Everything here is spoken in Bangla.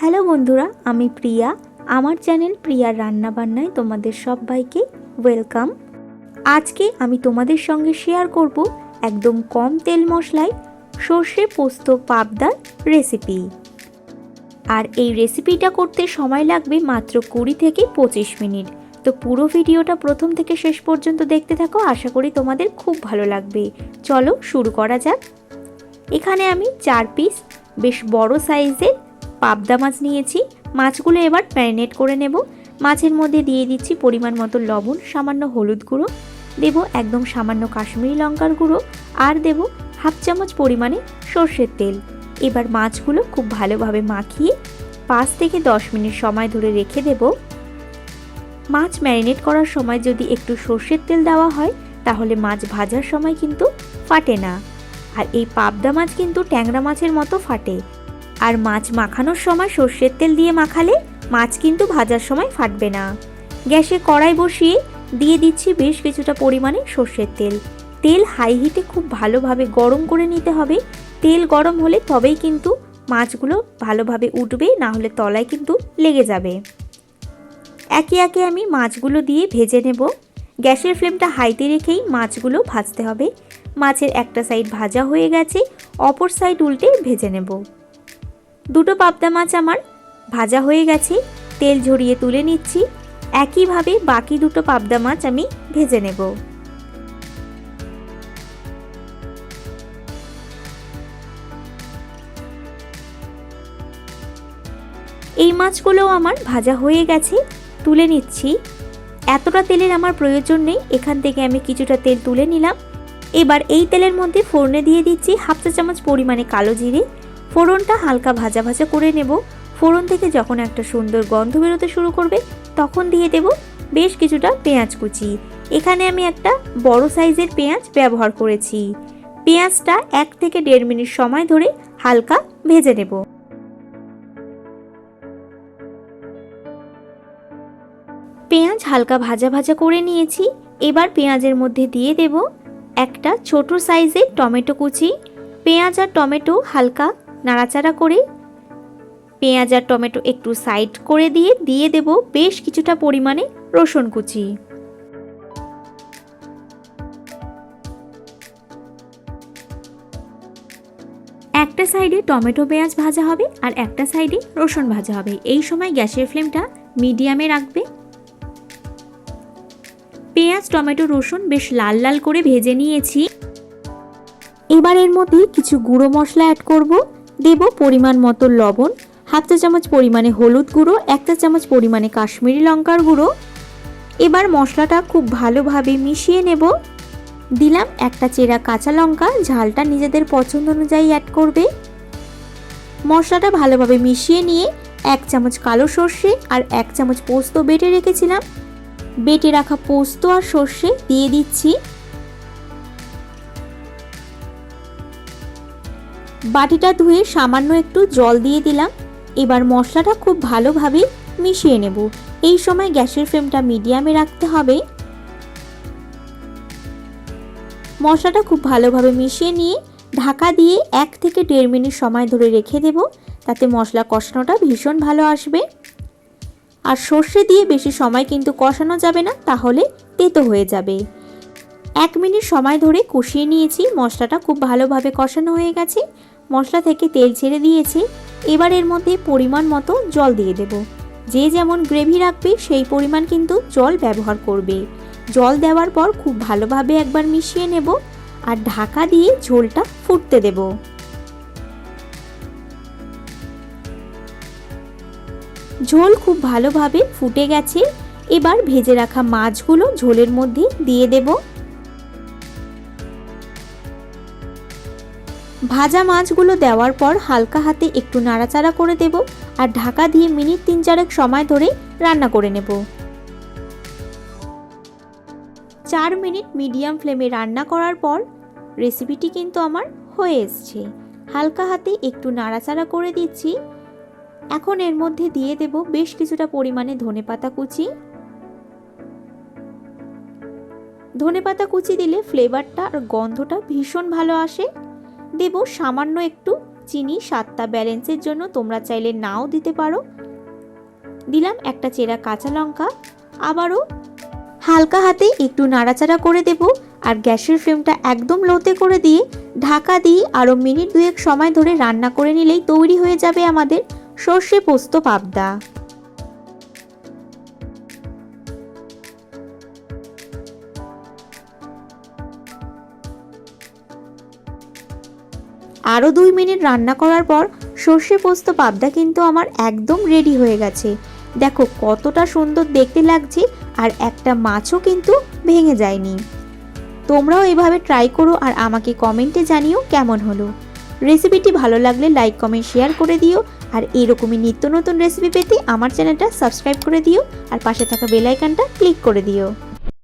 হ্যালো বন্ধুরা, আমি প্রিয়া। আমার চ্যানেল প্রিয়ার রান্নাবান্নায় তোমাদের সবাইকে ওয়েলকাম। আজকে আমি তোমাদের সঙ্গে শেয়ার করব একদম কম তেল মশলায় সর্ষে পোস্ত পাবদার রেসিপি। আর এই রেসিপিটা করতে সময় লাগবে মাত্র কুড়ি থেকে পঁচিশ মিনিট। তো পুরো ভিডিওটা প্রথম থেকে শেষ পর্যন্ত দেখতে থাকো, আশা করি তোমাদের খুব ভালো লাগবে। চলো শুরু করা যাক। এখানে আমি চার পিস বেশ বড় সাইজের পাবদা মাছ নিয়েছি। মাছগুলো এবার ম্যারিনেট করে নেব। মাছের মধ্যে দিয়ে দিচ্ছি পরিমাণ মতো লবণ, সামান্য হলুদ গুঁড়ো। দেব একদম সামান্য কাশ্মীরি লঙ্কার গুঁড়ো আর দেব হাফ চামচ পরিমাণে সর্ষের তেল। এবার মাছগুলো খুব ভালোভাবে মাখিয়ে পাঁচ থেকে দশ মিনিট সময় ধরে রেখে দেব। মাছ ম্যারিনেট করার সময় যদি একটু সর্ষের তেল দেওয়া হয়, তাহলে মাছ ভাজার সময় কিন্তু ফাটে না। আর এই পাবদা মাছ কিন্তু ট্যাংরা মাছের মতো ফাটে। আর মাছ মাখানোর সময় সর্ষের তেল দিয়ে মাখালে মাছ কিন্তু ভাজার সময় ফাটবে না। গ্যাসে কড়াই বসিয়ে দিয়ে দিচ্ছি বেশ কিছুটা পরিমাণে সর্ষের তেল। তেল হাই হিটে খুব ভালোভাবে গরম করে নিতে হবে। তেল গরম হলে তবেই কিন্তু মাছগুলো ভালোভাবে উঠবে, না হলে তলায় কিন্তু লেগে যাবে। একে একে আমি মাছগুলো দিয়ে ভেজে নেব। গ্যাসের ফ্লেমটা হাইতে রেখেই মাছগুলো ভাজতে হবে। মাছের একটা সাইড ভাজা হয়ে গেছে, অপর সাইড উল্টে ভেজে নেব। দুটো পাবদা মাছ আমার। ভাজা হয়ে গেছে, তেল ঝরিয়ে তুলে নিচ্ছি। একইভাবে বাকি দুটো পাবদা মাছ আমি ভেজে নেব। এই মাছগুলোও আমার ভাজা হয়ে গেছে, তুলে নিচ্ছি। এতটা তেলের আমার প্রয়োজন নেই, এখান থেকে আমি কিছুটা তেল তুলে নিলাম। এবার এই তেলের মধ্যে ফোড়নে দিয়ে দিচ্ছি হাফ চা চামচ পরিমাণে কালো জিরে ফোড়নটা হালকা ভাজা ভাজা করে নেব। ফোড়ন থেকে যখন একটা সুন্দর গন্ধ বেরোতে শুরু করবে, তখন দিয়ে দেব বেশ কিছুটা পেঁয়াজ কুচি। এখানে আমি একটা বড় সাইজের পেঁয়াজ ব্যবহার করেছি। পেঁয়াজটা এক থেকে দেড় মিনিট সময় ধরে হালকা ভেজে নেব। পেঁয়াজ হালকা ভাজা ভাজা করে নিয়েছি। এবার পেঁয়াজের মধ্যে দিয়ে দেব একটা ছোট সাইজের টমেটো কুচি। পেঁয়াজ আর টমেটো হালকা নাড়াচাড়া করে পেঁয়াজ আর টমেটো একটু সাইড করে দিয়ে দিয়ে দেব বেশ কিছুটা পরিমাণে রসুন কুচি। একটা সাইডে টমেটো পেঁয়াজ ভাজা হবে আর একটা সাইডে রসুন ভাজা হবে। এই সময় গ্যাসের ফ্লেমটা মিডিয়ামে রাখবে। পেঁয়াজ, টমেটো, রসুন বেশ লাল লাল করে ভেজে নিয়েছি। এবার এর মধ্যে কিছু গুঁড়ো মশলা অ্যাড করব। দেব পরিমাণ মতো লবণ, হাফ চা চামচ পরিমাণে হলুদ গুঁড়ো, এক চা চামচ পরিমাণে কাশ্মীরি লঙ্কার গুঁড়ো। এবার মশলাটা খুব ভালোভাবে মিশিয়ে নেব। দিলাম একটা চেরা কাঁচা লঙ্কা, ঝালটা নিজেদের পছন্দ অনুযায়ী অ্যাড করবে। মশলাটা ভালোভাবে মিশিয়ে নিয়ে এক চামচ কালো সর্ষে আর এক চামচ পোস্ত বেটে রেখেছিলাম। বেটে রাখা পোস্ত আর সর্ষে দিয়ে দিচ্ছি। বাটিটা ধুয়ে সামান্য একটু জল দিয়ে দিলাম। এবার মশলাটা খুব ভালোভাবে মিশিয়ে নেব। এই সময় গ্যাসের ফ্লেমটা মিডিয়ামে রাখতে হবে। মশলাটা খুব ভালোভাবে মিশিয়ে নিয়ে ঢাকা দিয়ে এক থেকে দেড় মিনিট সময় ধরে রেখে দেব। তাতে মশলা কষানোটা ভীষণ ভালো আসবে। আর সর্ষে দিয়ে বেশি সময় কিন্তু কষানো যাবে না, তাহলে তেতো হয়ে যাবে। এক মিনিট সময় ধরে কষিয়ে নিয়েছি। মশলাটা খুব ভালোভাবে কষানো হয়ে গেছে। মশলা থেকে তেল ছেড়ে দিয়েছে, এবার এর মধ্যে পরিমাণ মতো জল দিয়ে দেব। যে যেমন গ্রেভি রাখবে, সেই পরিমাণ কিন্তু জল ব্যবহার করবে। জল দেওয়ার পর খুব ভালোভাবে একবার মিশিয়ে নেব আর ঢাকা দিয়ে ঝোলটা ফুটতে দেবো। ঝোল খুব ভালোভাবে ফুটে গেছে। এবার ভেজে রাখা মাছগুলো ঝোলের মধ্যে দিয়ে দেব। ভাজা মাছগুলো দেওয়ার পর হালকা হাতে একটু নাড়াচাড়া করে দেব আর ঢাকা দিয়ে মিনিট তিন চারেক সময় ধরে রান্না করে নেব। চার মিনিট মিডিয়াম ফ্লেমে রান্না করার পর রেসিপিটি কিন্তু আমার হয়ে এসছে। হালকা হাতে একটু নাড়াচাড়া করে দিচ্ছি। এখন এর মধ্যে দিয়ে দেব বেশ কিছুটা পরিমাণে ধনেপাতা কুচি। ধনেপাতা কুচি দিলে ফ্লেভারটা আর গন্ধটা ভীষণ ভালো আসে। দেব সামান্য একটু চিনি স্বাদটা ব্যালেন্সের জন্য তোমরা চাইলে নাও দিতে পারো। দিলাম একটা চেরা কাঁচা লঙ্কা। আবারও হালকা হাতে একটু নাড়াচাড়া করে দেব আর গ্যাসের ফ্লেমটা একদম লোতে করে দিয়ে ঢাকা দিয়ে আরও মিনিট দুয়েক সময় ধরে রান্না করে নিলেই তৈরি হয়ে যাবে আমাদের সর্ষে পোস্ত পাবদা। আরও দুই মিনিট রান্না করার পর সর্ষে পোস্ত পাবদা কিন্তু আমার একদম রেডি হয়ে গেছে। দেখো কতটা সুন্দর দেখতে লাগছে আর একটা মাছও কিন্তু ভেঙে যায়নি। তোমরাও এভাবে ট্রাই করো আর আমাকে কমেন্টে জানিও কেমন হলো। রেসিপিটি ভালো লাগলে লাইক কমেন্ট শেয়ার করে দিও আর এরকমই নিত্য নতুন রেসিপি পেতে আমার চ্যানেলটা সাবস্ক্রাইব করে দিও আর পাশে থাকা বেলাইকানটা ক্লিক করে দিও।